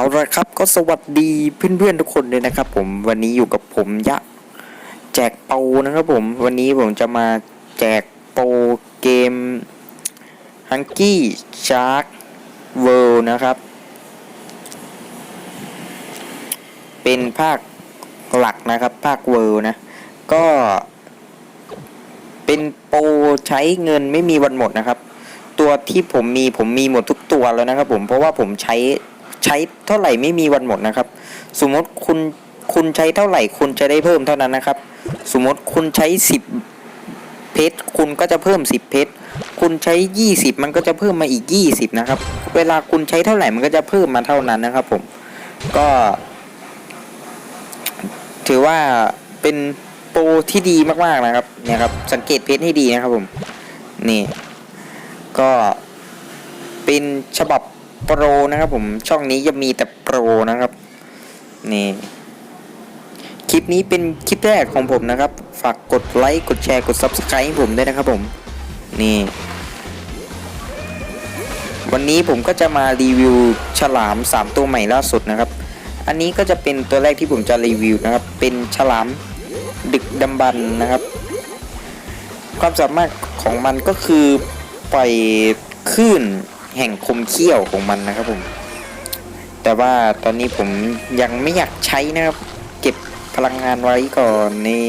เอาละครับก็สวัสดีเพื่อนๆทุกคนเลยนะครับ ผมวันนี้อยู่กับผมยะแจกโปนะครับผมวันนี้ผมจะมาแจกโปเกม h u n k y Shark World นะครับ เป็นภาคหลักนะครับ ภาคเวิลด์นะ ก็เป็นโปใช้เงินไม่มีวันหมดนะครับ ตัวที่ผมมีผมมีหมดทุกตัวแล้วนะครับ ผมเพราะว่าผมใช้ ใช้เท่าไหร่ไม่มีวันหมดนะครับ สมมติคุณคุณใช้เท่าไหร่ คุณจะได้เพิ่มเท่านั้นนะครับ สมมติคุณใช้สิบเพชรคุณก็จะเพิ่มสิบเพชรคุณใช้ยี่สิบมันก็จะเพิ่มมาอีกยี่สิบนะครับ เวลาคุณใช้เท่าไหร่มันก็จะเพิ่มมาเท่านั้นนะครับ ผมก็ ถือว่าเป็นโปรที่ดีมากๆนะครับเนี่ยครับ สังเกตเพชรให้ดีนะครับผม นี่ ก็เป็นฉบับ โปรนะครับผมช่องนี้จะมีแต่โปรนะครับนี่คลิปนี้เป็นคลิปแรกของผมนะครับ ฝากกดไลค์กดแชร์กด Subscribe ให้ผมด้วยนะครับผมนี่วันนี้ผมก็จะมารีวิวฉลาม 3 ตัวใหม่ล่าสุดนะครับ อันนี้ก็จะเป็นตัวแรกที่ผมจะรีวิวนะครับ เป็นฉลามดึกดำบรรนะครับ ความสามารถของมันก็คือปล่อยคลื่น แห่งคมเขี้ยวของมันนะครับผม แต่ว่าตอนนี้ผมยังไม่อยากใช้นะครับ เก็บพลังงานไว้ก่อนนี่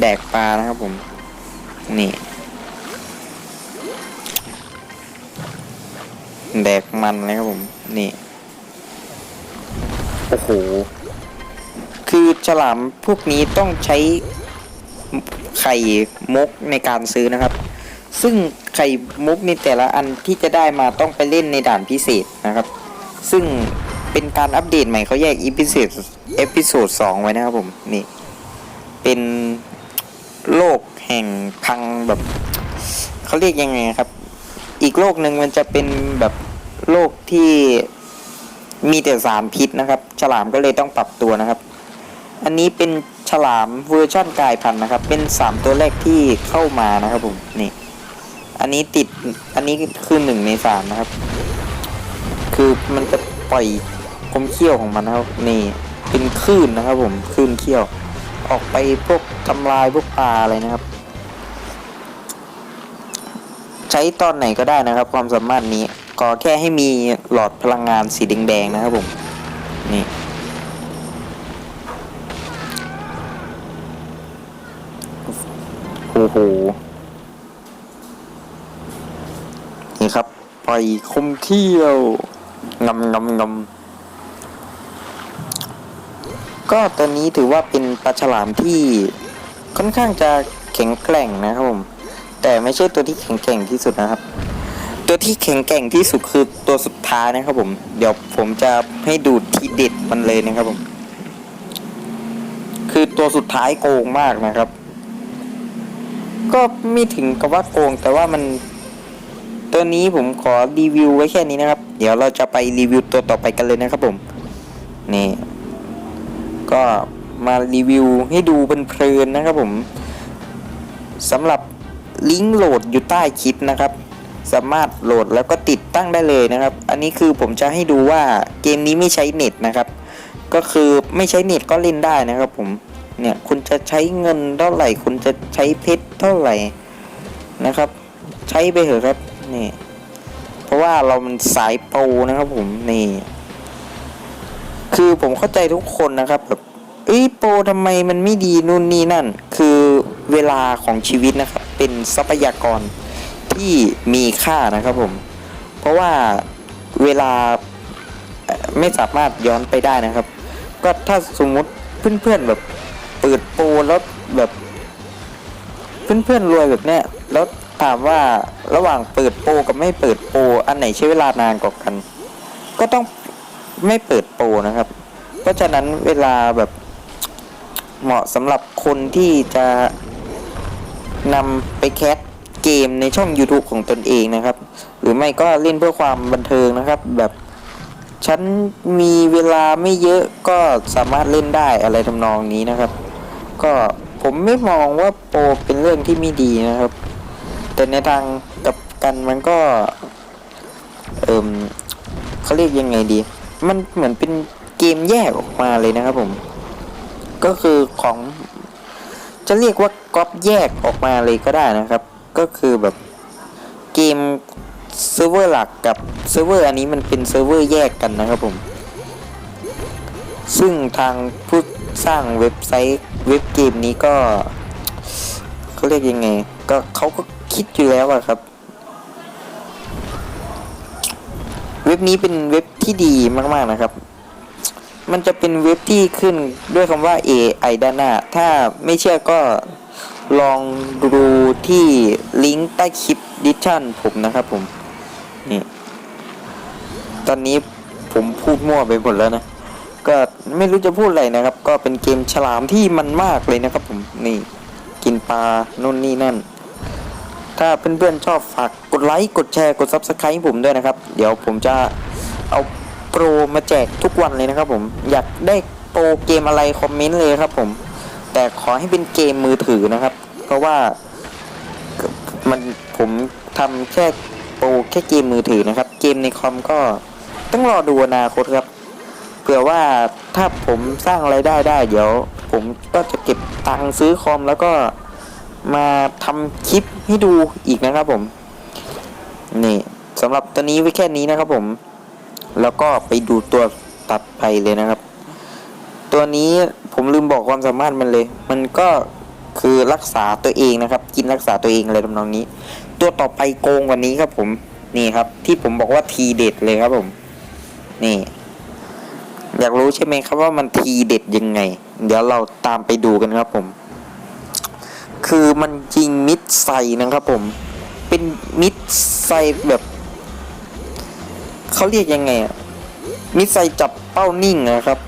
แดกปลานะครับผม นี่แดกมันเลยครับผม นี่ โอ้โห คือฉลามพวกนี้ต้องใช้ไข่มุกในการซื้อนะครับ ซึ่ง ไข่มุกในแต่ละอันที่จะได้มาต้องไปเล่นในด่านพิเศษนะครับ ซึ่งเป็นการอัปเดตใหม่เขาแยกอีพิเศษเอพิโซดสองไว้นะครับผมนี่ เป็นโลกแห่งพังแบบเขาเรียกยังไงครับ อีกโลกหนึ่งมันจะเป็นแบบโลกที่มีแต่สารพิษนะครับ ฉลามก็เลยต้องปรับตัวนะครับ อันนี้เป็นฉลามเวอร์ชั่นกลายพันธุ์นะครับ เป็นสามตัวแรกที่เข้ามานะครับผมนี่ อันนี้ติดอันนี้คือหนึ่งในสามนะครับ คือมันจะปล่อยคมเขี้ยวของมันนะครับนี่เป็นคลื่นนะครับ ผมคลื่นเขี้ยว ออกไปพวกทำลายพวกปลาอะไรนะครับ ใช้ตอนไหนก็ได้นะครับ ความสามารถนี้ก็แค่ให้มีหลอดพลังงานสีแดงๆนะครับผมนี่โอ้โห นี่ ครับ ไปล่อยคมเขี้ยวงำงำงำก็ตัวนี้ถือว่าเป็นปลาฉลามที่ค่อนข้างจะแข็งแกร่งนะครับผม แต่ไม่ใช่ตัวที่แข็งแกร่งที่สุดนะครับ ตัวที่แข็งแกร่งที่สุดคือตัวสุดท้ายนะครับผม เดี๋ยวผมจะให้ดูทีเด็ดมันเลยนะครับผม คือตัวสุดท้ายโกงมากนะครับ ก็ไม่ถึงกับว่าโกงแต่ว่ามัน ตัวนี้ผมขอรีวิวไว้แค่นี้นะครับ เดี๋ยวเราจะไปรีวิวตัวต่อไปกันเลยนะครับผมนี่ก็มารีวิวให้ดูเพลินๆนะครับผมสำหรับลิงก์โหลดอยู่ใต้คลิปนะครับ สามารถโหลดแล้วก็ติดตั้งได้เลยนะครับ อันนี้คือผมจะให้ดูว่าเกมนี้ไม่ใช้เน็ตนะครับ ก็คือไม่ใช้เน็ตก็เล่นได้นะครับผมเนี่ยคุณจะใช้เงินเท่าไหร่ คุณจะใช้เพชรเท่าไหร่นะครับ ใช้ไปเถอะครับ นี่ เพราะว่าเรามันสายโปรนะครับผมนี่ คือผมเข้าใจทุกคนนะครับแบบเอ้ยโปรทำไมมันไม่ดีนู่นนี่นั่น คือเวลาของชีวิตนะครับ เป็นทรัพยากรที่มีค่านะครับผม เพราะว่าเวลาไม่สามารถย้อนไปได้นะครับ ก็ถ้าสมมุติเพื่อนๆแบบเปิดโปรแล้วแบบ เพื่อนๆรวยแบบเนี้ยแล้ว ถามว่าระหว่างเปิดโปรกับไม่เปิดโปรอันไหนใช้เวลานานกว่ากัน ก็ต้องไม่เปิดโปรนะครับ เพราะฉะนั้นเวลาแบบเหมาะสำหรับคนที่จะนำไปแคสเกมในช่อง YouTube ของตนเองนะครับ หรือไม่ก็เล่นเพื่อความบันเทิงนะครับ แบบฉันมีเวลาไม่เยอะก็สามารถเล่นได้อะไรทำนองนี้นะครับ ก็ผมไม่มองว่าโปรเป็นเรื่องที่ไม่ดีนะครับ แต่ในทางกับกันมันก็ เอิมเขาเรียกยังไงดี มันเหมือนเป็นเกมแยกออกมาเลยนะครับผม ก็คือของ จะเรียกว่าก๊อปแยกออกมาเลยก็ได้นะครับ ก็คือแบบเกมเซิร์ฟเวอร์หลักกับเซิร์ฟเวอร์อันนี้มันเป็นเซิร์ฟเวอร์แยกกันนะครับผม ซึ่งทางผู้สร้างเว็บไซต์เว็บเกมนี้ก็เขาเรียกยังไง ก็เขาก็ คิดอยู่แล้วอะครับ เว็บนี้เป็นเว็บที่ดีมากๆนะครับ มันจะเป็นเว็บที่ขึ้นด้วยคำว่า AI ด้านหน้า ถ้าไม่เชื่อก็ลองดูที่ลิงก์ใต้คลิปดิชั่นผมนะครับผม นี่ตอนนี้ผมพูดมั่วไปหมดแล้วนะ ก็ไม่รู้จะพูดอะไรนะครับ ก็เป็นเกมฉลามที่มันมากเลยนะครับผม นี่ กินปลานู่นนี่นั่น ถ้าเพื่อนๆชอบฝากกดไลค์กดแชร์กด Subscribe ให้ผมด้วยนะครับ เดี๋ยวผมจะเอาโปรมาแจกทุกวันเลยนะครับผมอยากได้โปรเกมอะไรคอมเมนต์เลยครับผม แต่ขอให้เป็นเกมมือถือนะครับ เพราะว่ามันผมทำแค่โปรแค่เกมมือถือนะครับ เกมในคอมก็ต้องรอดูอนาคตครับเผื่อว่าถ้าผมสร้างไรายได้ได้ เดี๋ยว ผมก็จะเก็บตังค์ซื้อคอมแล้วก็ มาทำคลิปให้ดูอีกนะครับผม นี่สำหรับตัวนี้ไว้แค่นี้นะครับผม แล้วก็ไปดูตัวตัดไปเลยนะครับ ตัวนี้ผมลืมบอกความสามารถมันเลย มันก็คือรักษาตัวเองนะครับ กินรักษาตัวเองอะไรทำนองนี้ ตัวต่อไปโกงกวันนี้ครับผม นี่ครับ ที่ผมบอกว่าทีเด็ดเลยครับผม นี่ อยากรู้ใช่ไหมครับว่ามันทีเด็ดยังไง เดี๋ยวเราตามไปดูกันครับผม คือมันยิงมิดไซนะครับผม เป็นมิดไซแบบเขาเรียกยังไงอะมิดไซจับเป้านิ่งนะครับ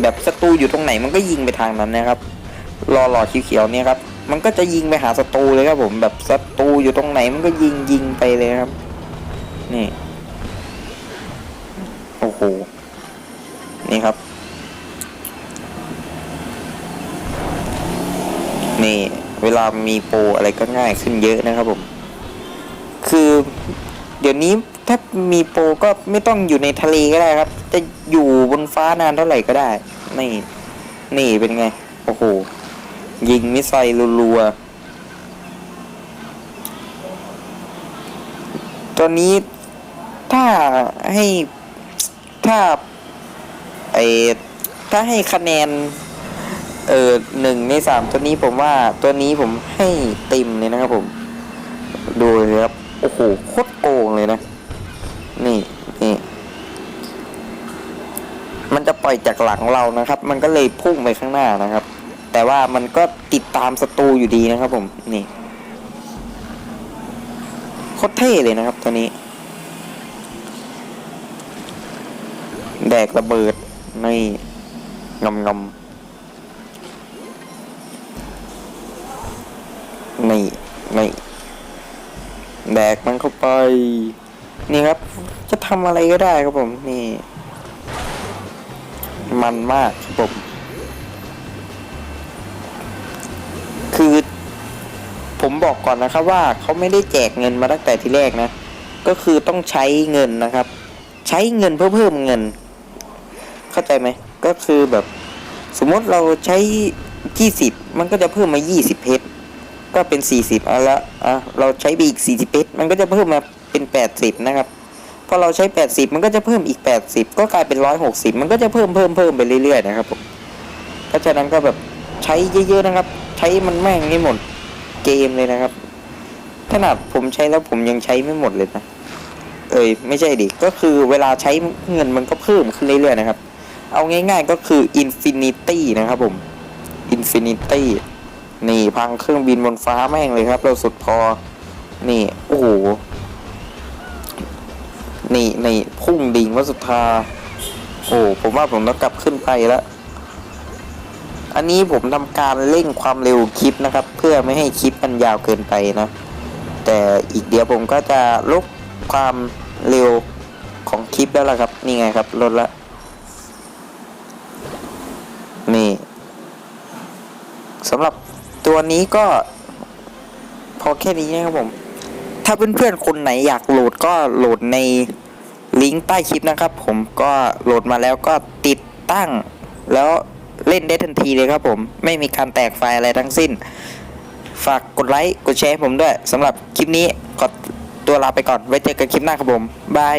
แบบศัตรูอยู่ตรงไหนมันก็ยิงไปทางนั้นนะครับ รอหลอดเขียวๆเนี่ยครับ มันก็จะยิงไปหาศัตรูเลยครับผม แบบศัตรูอยู่ตรงไหนมันก็ยิงยิงไปเลยครับ นี่ โอ้โห นี่ครับ นี่เวลามีโปรอะไรก็ง่ายขึ้นเยอะนะครับผม คือเดี๋ยวนี้ถ้ามีโปรก็ไม่ต้องอยู่ในทะเลก็ได้ครับ จะอยู่บนฟ้านานเท่าไหร่ก็ได้ นี่ นี่เป็นไง โอ้โห ยิงมิสไซล์รัวๆตัวนี้ถ้าให้ถ้าไอถ้าให้คะแนน เออหนึ่งในสามตัวนี้ผมว่าตัวนี้ผมให้เต็มเลยนะครับผม ดูเลยครับ โอ้โหโคตรโกงเลยนะ นี่นี่มันจะปล่อยจากหลังเรานะครับ มันก็เลยพุ่งไปข้างหน้านะครับ แต่ว่ามันก็ติดตามศัตรูอยู่ดีนะครับ ผมนี่โคตรเท่เลยนะครับ ตัวนี้ แดกระเบิดนี่งำงำนี่ แดกมันเข้าไป นี่ครับ จะทำอะไรก็ได้ครับผมนี่ มันมากครับผม คือ ผมบอกก่อนนะครับว่าเขาไม่ได้แจกเงินมาตั้งแต่ทีแรกนะ ก็คือต้องใช้เงินนะครับ ใช้เงินเพื่อเพิ่มเงิน เข้าใจไหมก็คือแบบ สมมติเราใช้ยี่สิบมันก็จะเพิ่มมายี่สิบเพชรก็เป็น 40เอาละอะเราใช้ไปอีก 40เพ มันก็จะเพิ่มมาเป็น 80 นะครับ พอเราใช้ 80 มันก็จะเพิ่มอีก 80 ก็กลายเป็น 160 มันก็จะเพิ่มเพิ่มเพิ่มไปเรื่อยๆนะครับผมเพราะฉะนั้นก็แบบใช้เยอะๆนะครับ ใช้มันแม่งไม่หมดเกมเลยนะครับ ขนาดผมใช้แล้วผมยังใช้ไม่หมดเลยนะ เอ้ยไม่ใช่ดิ ก็คือเวลาใช้เงินมันก็เพิ่มขึ้นเรื่อยๆนะครับ เอาง่ายๆก็คือ Infinity นะครับผม Infinity นี่พังเครื่องบินบนฟ้าแม่งเลยครับ เราสุดพอนี่ อ้โห นี่นี่พุ่งดิ่งวัสุธา โอ้ผมว่าผมต้องกลับขึ้นไปแล้ว อันนี้ผมทำการเร่งความเร็วคลิปนะครับ เพื่อไม่ให้คลิปมันยาวเกินไปนะ แต่อีกเดี๋ยวผมก็จะลดความเร็วของคลิปแล้วล่ะครับ นี่ไงครับลดละนี่สำหรับตัวนี้ก็พอแค่นี้นะครับผม ถ้าเพื่อนๆคนไหนอยากโหลดก็โหลดในลิงก์ใต้คลิปนะครับ ผมก็โหลดมาแล้วก็ติดตั้ง แล้วเล่นได้ทันทีเลยครับผมไม่มีการแตกไฟล์อะไรทั้งสิ้น ฝากกดไลค์กดแชร์ให้ผมด้วยสำหรับคลิปนี้ขอตัวลาไปก่อนไว้เจอกันคลิปหน้าครับผมบาย